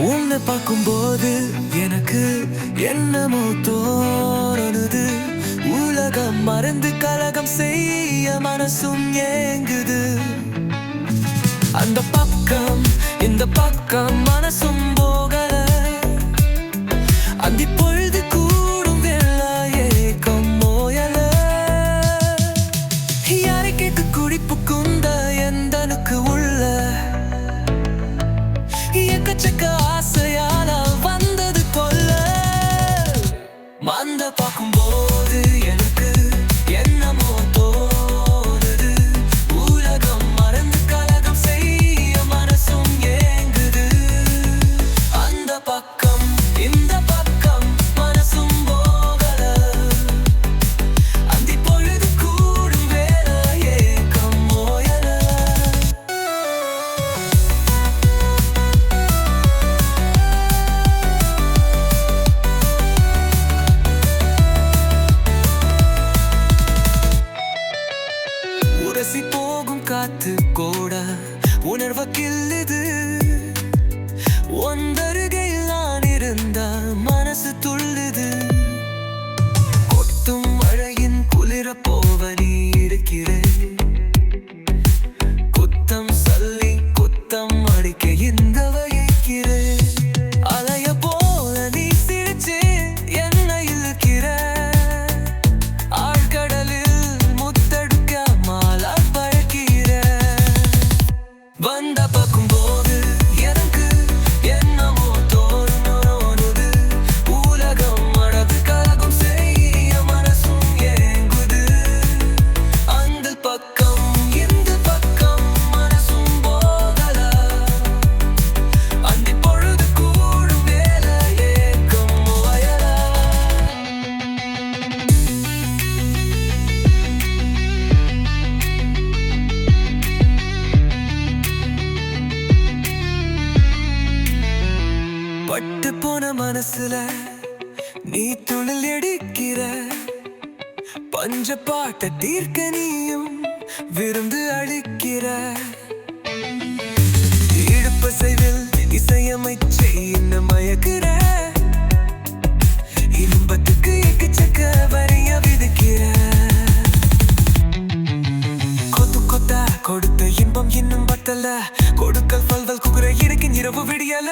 உன்னை பார்க்கும்போது எனக்கு என்னமோ தோணுது. உலகம் மறந்து கலகம் செய்ய மனசும் ஏங்குது. அந்த பக்கம் இந்த பக்கம் மனசும் பார்க்கும்போது எனக்கு என்னமோ Her vakillidir up a பட்டு போன மனசுல நீ துளில் எடுக்கிற. பஞ்ச பாட்ட தீர்க்க நீயும் விருந்து அழிக்கிற இடுப்பசைவில் இசையமைச்சை என்ன மயக்கிற. இன்பத்துக்கு எக்கச்சக்க வரைய விதிக்கிற. கொத்து கொத்தா கொடுத்த இன்பம் இன்னும் பத்தல கொடுக்கல் பல்வல் குகுற இருக்கின் இரவு விடியல.